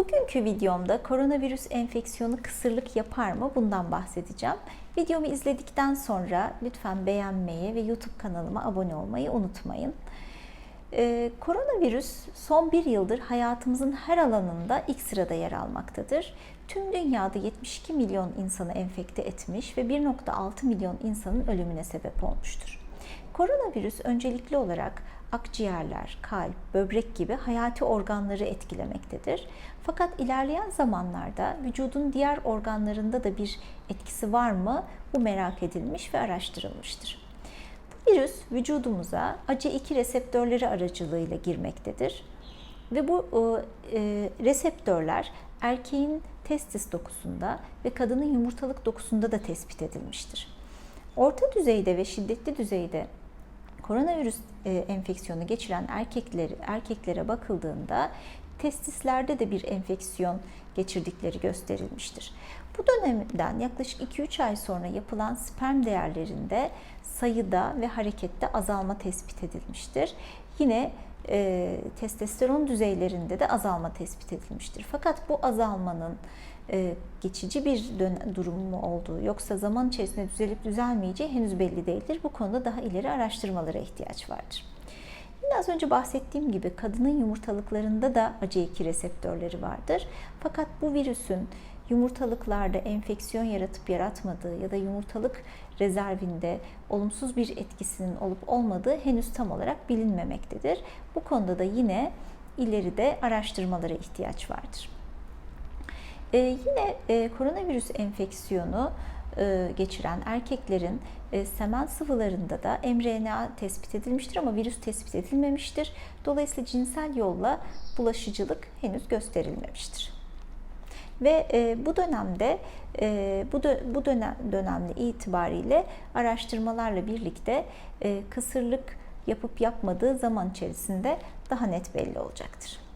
Bugünkü videomda koronavirüs enfeksiyonu kısırlık yapar mı bundan bahsedeceğim. Videomu izledikten sonra lütfen beğenmeyi ve YouTube kanalıma abone olmayı unutmayın. Ee, koronavirüs son bir yıldır hayatımızın her alanında ilk sırada yer almaktadır. Tüm dünyada 72 milyon insanı enfekte etmiş ve 1.6 milyon insanın ölümüne sebep olmuştur. Koronavirüs öncelikli olarak akciğerler, kalp, böbrek gibi hayati organları etkilemektedir. Fakat ilerleyen zamanlarda vücudun diğer organlarında da bir etkisi var mı bu merak edilmiş ve araştırılmıştır. Bu virüs vücudumuza ACE2 reseptörleri aracılığıyla girmektedir. Ve bu e, reseptörler erkeğin testis dokusunda ve kadının yumurtalık dokusunda da tespit edilmiştir. Orta düzeyde ve şiddetli düzeyde koronavirüs e, enfeksiyonu geçiren erkekleri erkeklere bakıldığında testislerde de bir enfeksiyon geçirdikleri gösterilmiştir. Bu dönemden yaklaşık 2-3 ay sonra yapılan sperm değerlerinde sayıda ve harekette azalma tespit edilmiştir. Yine e, testosteron düzeylerinde de azalma tespit edilmiştir. Fakat bu azalmanın e, geçici bir durum mu olduğu yoksa zaman içerisinde düzelip düzelmeyeceği henüz belli değildir. Bu konuda daha ileri araştırmalara ihtiyaç vardır. Yine az önce bahsettiğim gibi kadının yumurtalıklarında da ACE2 reseptörleri vardır. Fakat bu virüsün yumurtalıklarda enfeksiyon yaratıp yaratmadığı ya da yumurtalık rezervinde olumsuz bir etkisinin olup olmadığı henüz tam olarak bilinmemektedir. Bu konuda da yine ileride araştırmalara ihtiyaç vardır. Ee, yine e, koronavirüs enfeksiyonu e, geçiren erkeklerin e, semen sıvılarında da mRNA tespit edilmiştir ama virüs tespit edilmemiştir. Dolayısıyla cinsel yolla bulaşıcılık henüz gösterilmemiştir. Ve e, bu dönemde e, bu dö bu dönem dönemde itibariyle araştırmalarla birlikte e, kısırlık yapıp yapmadığı zaman içerisinde daha net belli olacaktır.